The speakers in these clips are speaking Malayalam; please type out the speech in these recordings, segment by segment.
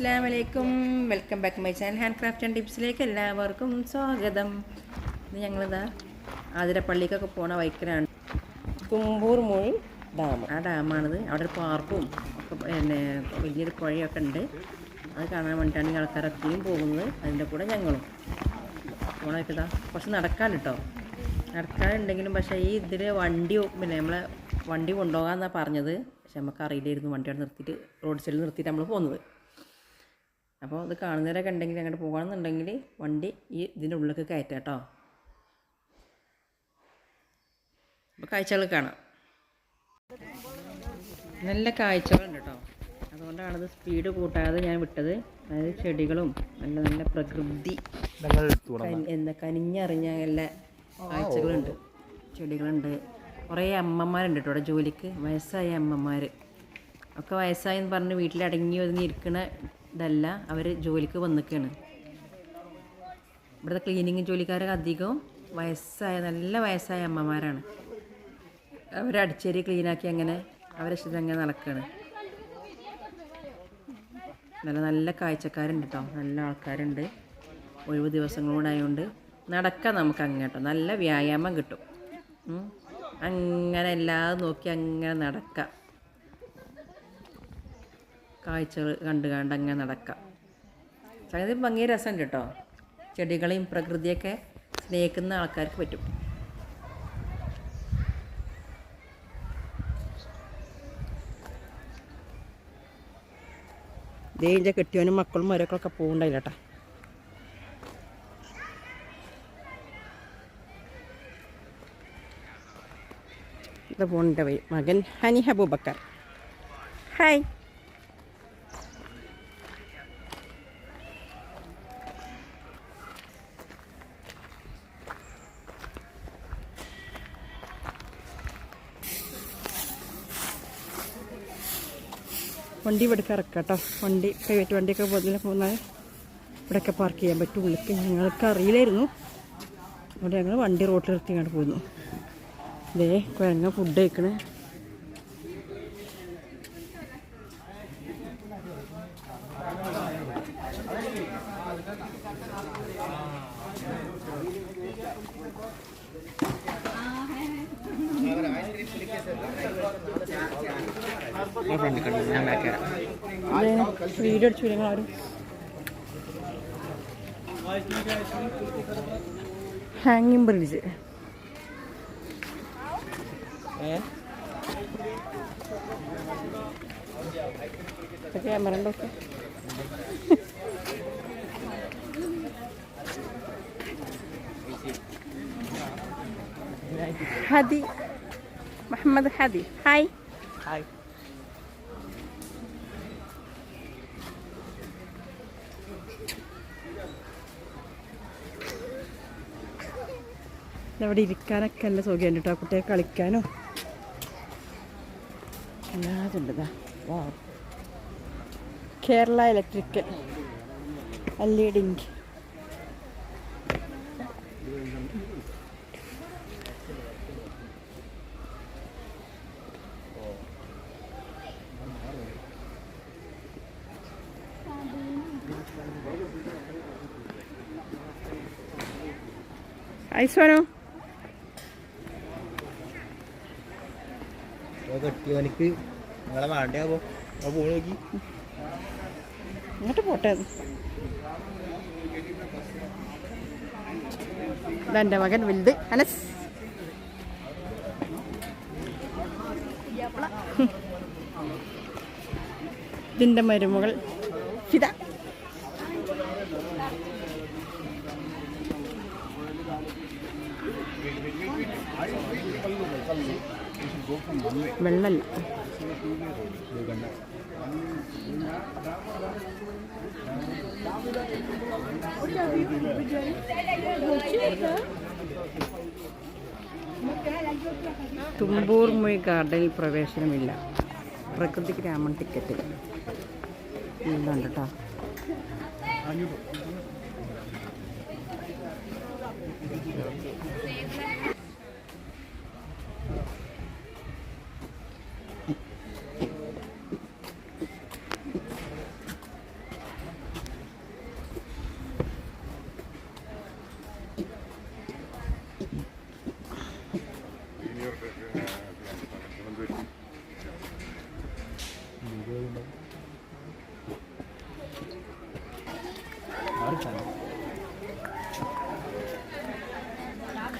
അസ്സാം വലൈക്കും welcome back my channel handcraft and ടിപ്സിലേക്ക് എല്ലാവർക്കും സ്വാഗതം. ഇത് ഞങ്ങളിതാ ആതിരപ്പള്ളിക്കൊക്കെ പോണ വൈക്കലാണ്. കുമ്പൂർ മൊഴി ഡാം. ആ ഡാമാണിത്. അവിടെ ഒരു പാർക്കും ഒക്കെ പിന്നെ വലിയൊരു പുഴയൊക്കെ ഉണ്ട്. അത് കാണാൻ വേണ്ടിയിട്ടാണ് ഈ ആൾക്കാരൊക്കെയും പോകുന്നത്. അതിന്റെ കൂടെ ഞങ്ങളും. പോണൊക്കെ ഇതാ. കുറച്ച് നടക്കാൻ കേട്ടോ നടക്കാനുണ്ടെങ്കിലും പക്ഷേ ഈ ഇതിൽ വണ്ടി പിന്നെ നമ്മളെ വണ്ടി കൊണ്ടുപോകാമെന്നാണ് പറഞ്ഞത്. പക്ഷെ നമുക്ക് അറിയില്ലായിരുന്നു വണ്ടി അവിടെ നിർത്തിയിട്ട് റോഡ് സൈഡിൽ നിർത്തിയിട്ട് നമ്മൾ പോകുന്നത് അപ്പോൾ ഇത് കാണുന്നവരൊക്കെ ഉണ്ടെങ്കിൽ അങ്ങോട്ട് പോകണമെന്നുണ്ടെങ്കിൽ വണ്ടി ഈ ഇതിന്റെ ഉള്ളിലേക്ക് കയറ്റാം കേട്ടോ. അപ്പോൾ കാഴ്ചകൾ കാണാം. നല്ല കാഴ്ചകളുണ്ട് കേട്ടോ. അതുകൊണ്ടാണത് സ്പീഡ് കൂട്ടാതെ ഞാൻ വിട്ടത്. അതായത് ചെടികളും നല്ല നല്ല പ്രകൃതി എന്താ കനിഞ്ഞറിഞ്ഞ എല്ലാ കാഴ്ചകളുണ്ട്. ചെടികളുണ്ട്. കുറേ അമ്മമാരുണ്ട് കേട്ടോ ഇവിടെ ജോലിക്ക്. വയസ്സായ അമ്മമാർ ഒക്കെ വയസ്സായെന്ന് പറഞ്ഞ് വീട്ടിലടങ്ങി ഒതുങ്ങി ഇരിക്കണ ഇതല്ല അവർ ജോലിക്ക് വന്നിക്കാണ്. ഇവിടുത്തെ ക്ലീനിങ് ജോലിക്കാരൊക്കെ അധികവും വയസ്സായ നല്ല വയസ്സായ അമ്മമാരാണ്. അവർ അടിച്ചേരി ക്ലീനാക്കി അങ്ങനെ അവരെ ഇഷ്ടം അങ്ങനെ നടക്കുകയാണ് നല്ല നല്ല കാഴ്ചക്കാരുണ്ട് കേട്ടോ നല്ല ആൾക്കാരുണ്ട്. ഒഴിവ് ദിവസങ്ങളോടായതുകൊണ്ട് നടക്കാം നമുക്ക് അങ്ങോട്ടോ നല്ല വ്യായാമം കിട്ടും. അങ്ങനെ എല്ലാം നോക്കി അങ്ങനെ നടക്കാം. കാഴ്ചകൾ കണ്ട് കണ്ട് അങ്ങനെ നടക്കാം. സംഗതി ഭംഗി രസമുണ്ട് കേട്ടോ. ചെടികളെയും പ്രകൃതിയൊക്കെ സ്നേഹിക്കുന്ന ആൾക്കാർക്ക് പറ്റും. ദേവിന്റെ കെട്ടിയവനും മക്കളും മരക്കളൊക്കെ പോകണ്ടായില്ല കേട്ടോ. ഇത് വഴി മകൻ ഹനി ഹബൂബക്കർ ഹായ്. വണ്ടി ഇവിടേക്ക് ഇറക്കാം കേട്ടോ. വണ്ടി പ്രൈവറ്റ് വണ്ടിയൊക്കെ പോലെ പോകുന്നാൽ ഇവിടെയൊക്കെ പാർക്ക് ചെയ്യാൻ പറ്റും. ഉള്ളിലേക്ക് ഞങ്ങൾക്ക് അറിയില്ലായിരുന്നു. അവിടെ ഞങ്ങൾ വണ്ടി റോട്ടിലിറത്തി ഇങ്ങോട്ട് പോയിരുന്നു ദേ കുഴങ്ങ ഫുഡ് കഴിക്കണേ. വീഡിയോ അടിച്ചു നിങ്ങൾ ആരും ഹാങ്ങിങ് ബ്രിഡ്ജ് ക്യാമറ ഉണ്ടൊക്കെ ഹദി. മുഹമ്മദ് ഹദി. ഹായ് ഹായ് ഇവിടെ ഇരിക്കാനൊക്കെ നല്ല സുഖമുണ്ട് കേട്ടോ കുട്ടിയെ കളിക്കാനോ? എല്ലാതുണ്ടതാ വാ കേരള ഇലക്ട്രിക്കൽ എൽ ഇ കെട്ടിയവനിക്ക് നിങ്ങളെ വേണ്ടയാവോ? ആ പോണി നോക്കി. ഇങ്ങോട്ട് പോട്ടെ. ഇതെന്റെ മകൻ വലുത്. അനസ്. മരുമകൾ. ഫിദ. വെള്ളല്ല തുമ്പൂർ മൊഴി ഗാർഡനിൽ പ്രവേശനമില്ല. പ്രകൃതി ഗ്രാമം ടിക്കറ്റ് ഇതുണ്ട് കേട്ടോ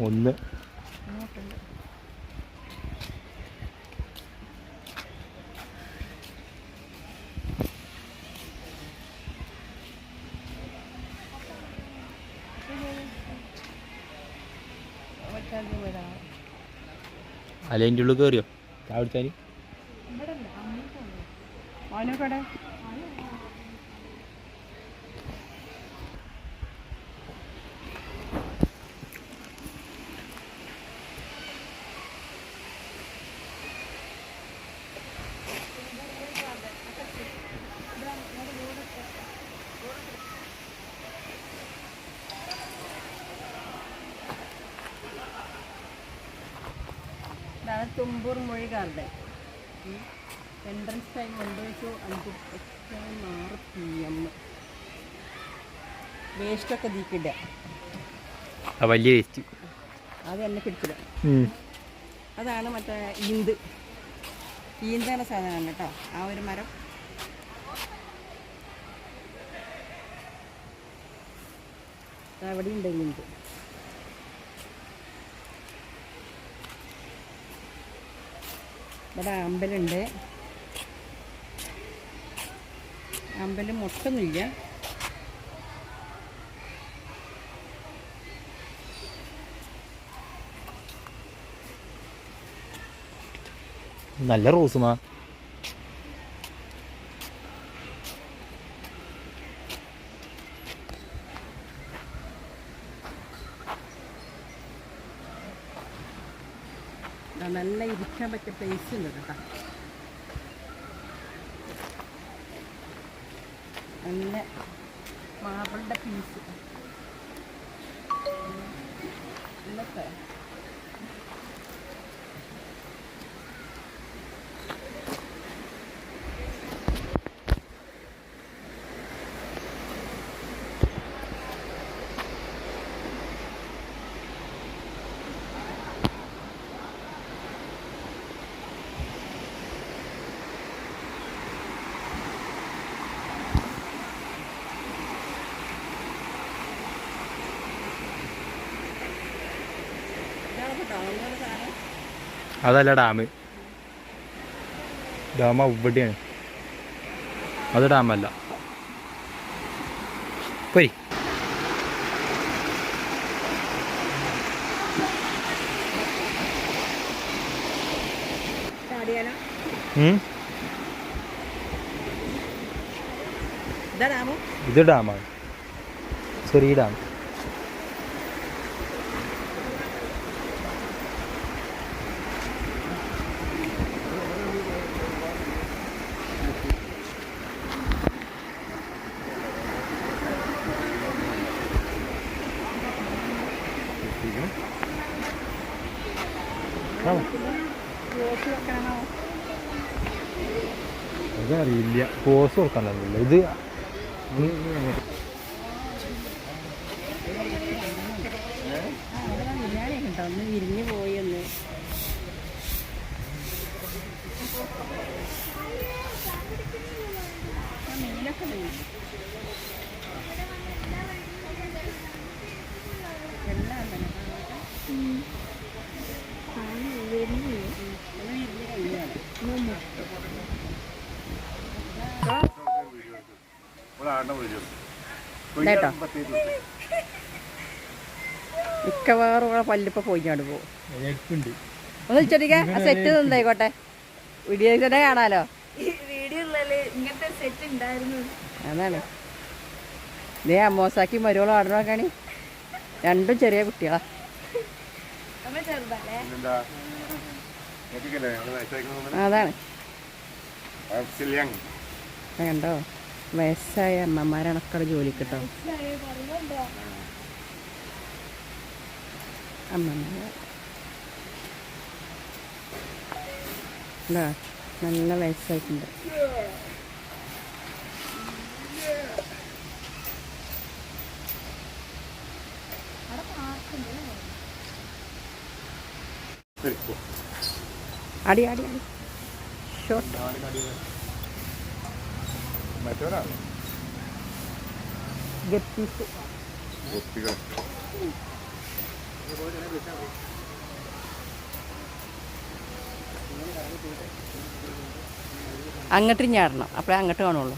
ഒന്ന്. അലേന്റെ ഉള്ളിൽ കയറിയോ? ചാവിടിച്ചാൽ ഇതാണ് തുമ്പൂർ എൻട്രൻസ് ടൈം ഒൻപത് ടു അഞ്ച് എട്ട് ആറ് പി എം വേസ്റ്റൊക്കെ തീക്കിടുക ആ വലിയ വേസ്റ്റ് അത് എന്നെ പിടിച്ചിടുക. അതാണ് മറ്റേ ഈന്ത്. ഈന്താണ് സാധനമാണ് കേട്ടോ. ആ ഒരു മരം. അവിടെ ഉണ്ട് ഈന്ത്. ഇവിടെ അമ്പലുണ്ട്. അമ്പൽ മുട്ടൊന്നുമില്ല. നല്ല റോസുമാ. ഇരിക്കാൻ പറ്റിയ പ്ലേസ് ഉണ്ട് കേട്ടോ. നല്ല മാർബിളിന്റെ പീസ് അതല്ല ഡാം. ഡാം അവിടെയാണ്. അത് ഡാമല്ല. പോയി. ഇത് ഡാമാണ്. ചെറിയ ഡാം. അതറിയില്ല പോസ് കൊടുക്കാനല്ല ഇത് ഒന്ന് വിരിഞ്ഞ് പോയി ഒന്ന് മീനൊക്കെ എല്ലാം നോക്കാം കേട്ടോ മിക്കവാറും ഇവിടെ പല്ലിപ്പോ പോയിക്കാണ്ട് പോകും. ഒന്ന് ചോദിക്കാ ആ സെറ്റ് എന്തായിക്കോട്ടെ വീഡിയോ തന്നെ കാണാലോ? അതാണ്. നീ അമ്മോസാക്കി മരുവോളം ആടണോ കാണി രണ്ടും ചെറിയ കുട്ടികളാ. അതാണ്. കണ്ടോ? വയസ്സായ അമ്മമാരാണ് ജോലിക്ക് കേട്ടോ അമ്മമാരാ നല്ല വയസ്സായിട്ടുണ്ട്. അടി അടി അടി. ഷോട്ട് മറ്റവരാണ് ഗപ്പീസ്. കുട്ടികൾ അങ്ങോട്ട് ഞാടണം അപ്പോഴേ അങ്ങോട്ട് കാണുള്ളൂ.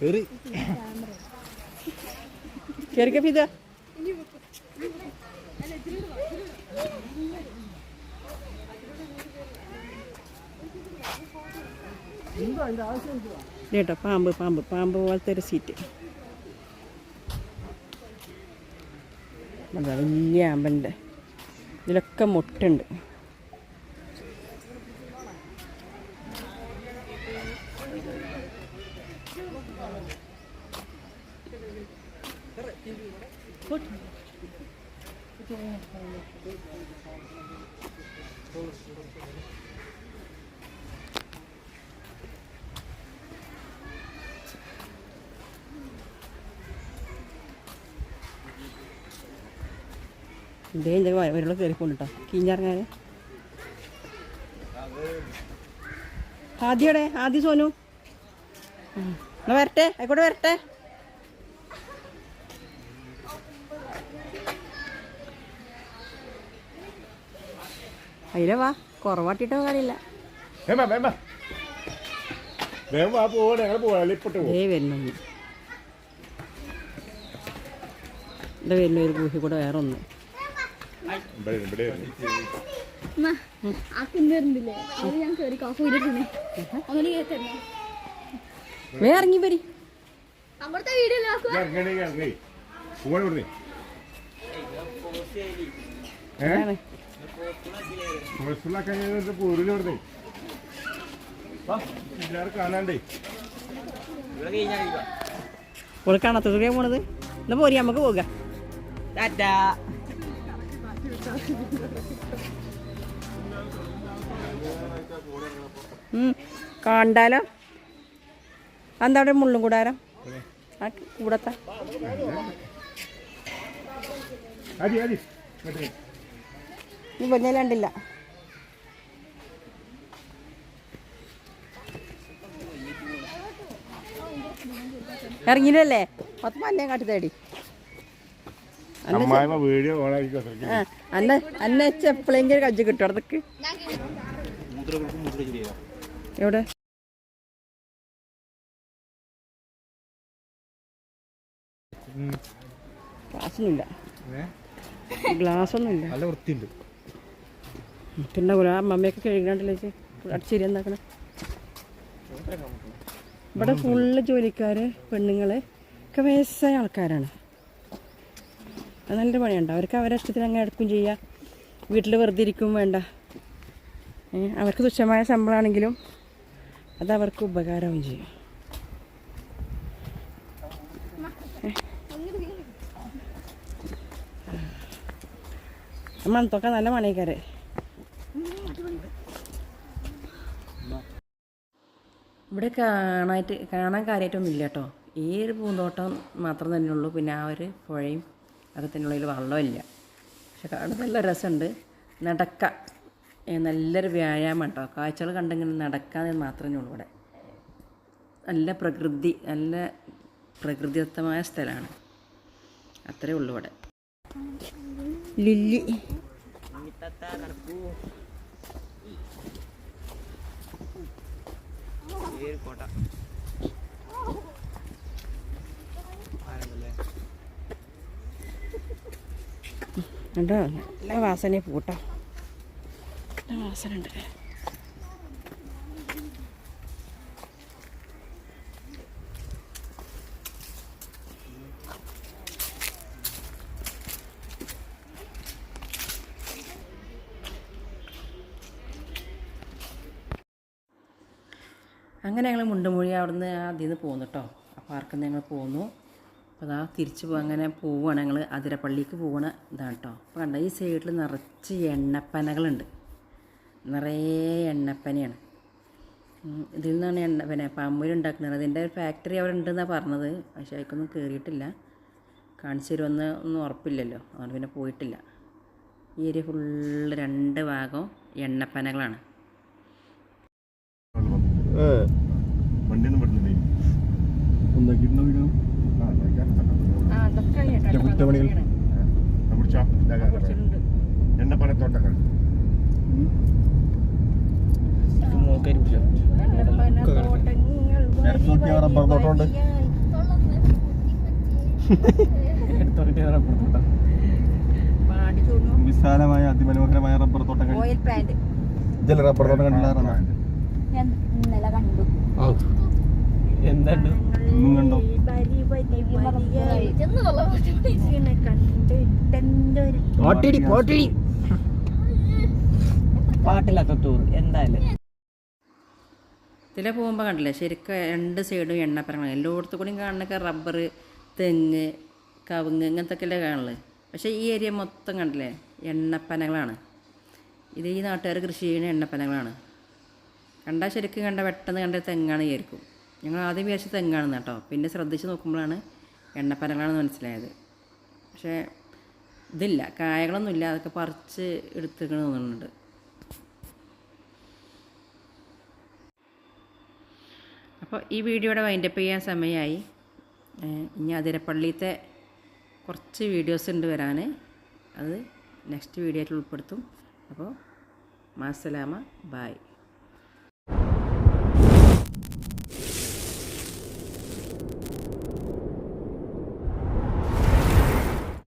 കേറി. കേറിക്ക ഫിത കേട്ടോ പാമ്പ് പാമ്പ്. പാമ്പ് പോലത്തെ ഒരു സീറ്റ് വലിയ ആമ്പന്റെ ഇതിലൊക്കെ മുട്ടുണ്ട്. ഇതേ ഇതൊക്കെ വരുള്ള കയറിപ്പോണ്ട് കേട്ടോ കീഞ്ഞിറങ്ങാൻ ആദ്യയുടെ ആദ്യ സോനു. വരട്ടെ ആയിക്കോട്ടെ വരട്ടെ. അതിലെ വാ കുറവാട്ടിട്ടോ കാര്യമില്ല. ഇവിടെ വരുന്ന ഒരു ഗൂഹി കൂടെ വേറെ ഒന്ന് ഇവിടെ ഇവിടെ ആ കുന്നിരുന്നില്ലേ അത് ഞാൻ കയറി കാഫ് പോയിട്ടിരുന്നേ ഒന്നുകൂടി കേട്ടല്ലേ വേ ഇറങ്ങി വരി. അവിടുത്തെ വീഡിയോ ഇറങ്ങണേ സുഖം എല്ലാവരും കാണാണ്ടേ. കാണാത്തതൊക്കെ പോണത്. എന്നാ പോരി നമുക്ക് പോകാം. ഉം. കണ്ടാലോ. എന്താ അവിടെ മുള്ളും കൂടാരം? ആ കൂടത്ത അരി അതി ഇങ്ങോട്ട് നീ വലിയ കണ്ടില്ല. ഇറങ്ങിയില്ലല്ലേ? പത്ത് പല്ലേ കാട്ടി തേടി. അന്ന അന്ന എപ്പോഴെങ്കിലും കജ്ജ് കിട്ടും. അതൊക്കെ എവിടെ? ഗ്ലാസ്സൊന്നുമില്ല ഗ്ലാസ് ഒന്നുമില്ല. നല്ല വൃത്തിയുണ്ട്. പിന്നെ ആ മമ്മയൊക്കെ കഴുകാണ്ടല്ലേ ചേച്ചി അടിച്ചേരി എന്താക്കണം? ഇവിടെ ഫുള്ള് ജോലിക്കാര് പെണ്ണുങ്ങൾ ഒക്കെ വയസ്സായ ആൾക്കാരാണ്. അത് നല്ല പണിയുണ്ട്. അവർക്ക് അവരെ ഇഷ്ടത്തിന് അങ്ങനെ എടുക്കും ചെയ്യാം. വീട്ടിൽ വെറുതെ ഇരിക്കും വേണ്ട. അവർക്ക് തുച്ഛമായ ശമ്പളമാണെങ്കിലും അത് അവർക്ക് ഉപകാരവും ചെയ്യും. മണത്തൊക്കെ നല്ല മണിക്കാരെ ഇവിടെ കാണാനായിട്ട് കാണാൻ കാര്യമായിട്ടൊന്നും ഇല്ല കേട്ടോ ഈ ഒരു പൂന്തോട്ടം മാത്രം തന്നെ ഉള്ളൂ പിന്നെ ആ ഒരു പുഴയും അകത്തിനുള്ളിൽ വെള്ളമില്ല പക്ഷെ കാണാൻ നല്ല രസമുണ്ട്. നടക്ക. നല്ലൊരു വ്യായാമം കേട്ടോ കാഴ്ചകൾ കണ്ടിങ്ങനെ നടക്കാന്ന് മാത്രമേ ഉള്ളൂ ഇവിടെ. നല്ല പ്രകൃതി നല്ല പ്രകൃതിദത്തമായ സ്ഥലമാണ്. അത്രേ ഉള്ളൂ ഇവിടെ. ലില്ലി. കോട്ട കണ്ടോ നല്ല വാസന പൂട്ടോ നല്ല വാസന ഉണ്ട് അങ്ങനെ ഞങ്ങൾ മുണ്ടുമൊഴി അവിടുന്ന് അതിൽ നിന്ന് പോന്നു കേട്ടോ ആ പാർക്കിൽ നിന്ന് ഞങ്ങൾ പോന്നു. അപ്പോൾ അതാ തിരിച്ച് അങ്ങനെ പോവുകയാണ് ഞങ്ങൾ അതിരപ്പള്ളിക്ക് പോകണ ഇതാണ് കേട്ടോ അപ്പോൾ കണ്ട ഈ സൈഡിൽ നിറച്ച് എണ്ണപ്പനകളുണ്ട്. നിറയെ എണ്ണപ്പനയാണ്. ഇതിൽ നിന്നാണ് എണ്ണ പിന്നെ പമ്പൂര് ഉണ്ടാക്കുന്നത്. അതിന്റെ ഒരു ഫാക്ടറി അവിടെ ഉണ്ടെന്നാണ് പറഞ്ഞത്. പക്ഷേ അതിക്കൊന്നും കയറിയിട്ടില്ല കാണിച്ചു തരുമെന്ന് ഒന്നും ഉറപ്പില്ലല്ലോ. അതുകൊണ്ട് പിന്നെ പോയിട്ടില്ല. ഈ ഏരിയ ഫുള്ള് രണ്ട് ഭാഗം എണ്ണപ്പനകളാണ്. വണ്ടിയൊന്നും. എണ്ണപ്പനത്തോട്ടങ്ങൾ റബ്ബർ തോട്ടമുണ്ട്. വിശാലമായ അതിമനോഹരമായ റബ്ബർ പ്ലാന്റ് ജല റബ്ബർ തോട്ടം കണ്ടില്ല ഇന്നലെ കണ്ടു. പാട്ടില്ലാത്ത ടൂർ എന്തായാലും. ഇതിലെ പോകുമ്പോൾ കണ്ടില്ലേ? ശരിക്കും രണ്ട് സൈഡും എണ്ണപ്പറങ്ങൾ എല്ലായിടത്തും കൂടിയും കാണുന്നൊക്കെ റബ്ബർ തെങ്ങ് കവുങ്ങ് ഇങ്ങനത്തെ അല്ലേ കാണുള്ളത് പക്ഷേ ഈ ഏരിയ മൊത്തം കണ്ടില്ലേ? എണ്ണപ്പനകളാണ്. ഇത് ഈ നാട്ടുകാർ കൃഷി ചെയ്യുന്ന എണ്ണപ്പനകളാണ്. കണ്ടാൽ ശരിക്കും കണ്ട പെട്ടെന്ന് കണ്ട തെങ്ങാണ് വിചാരിക്കും. ഞങ്ങൾ ആദ്യം വിചാരിച്ച തെങ്ങാണെന്ന് കേട്ടോ. പിന്നെ ശ്രദ്ധിച്ച് നോക്കുമ്പോഴാണ് എണ്ണപ്പനകളാണെന്ന് മനസ്സിലായത്. പക്ഷേ ഇതില്ല. കായകളൊന്നുമില്ല അതൊക്കെ പറിച്ച് എടുത്തിക്കണ തോന്നുന്നുണ്ട്. അപ്പോൾ ഈ വീഡിയോയുടെ വൈൻഡപ്പ് ചെയ്യാൻ സമയമായി. ഇനി അതിരപ്പള്ളിയിലത്തെ കുറച്ച് വീഡിയോസ് ഉണ്ട് വരാൻ. അത് നെക്സ്റ്റ് വീഡിയോയിൽ ഉൾപ്പെടുത്തും. അപ്പോൾ മാസലാമ ബായ്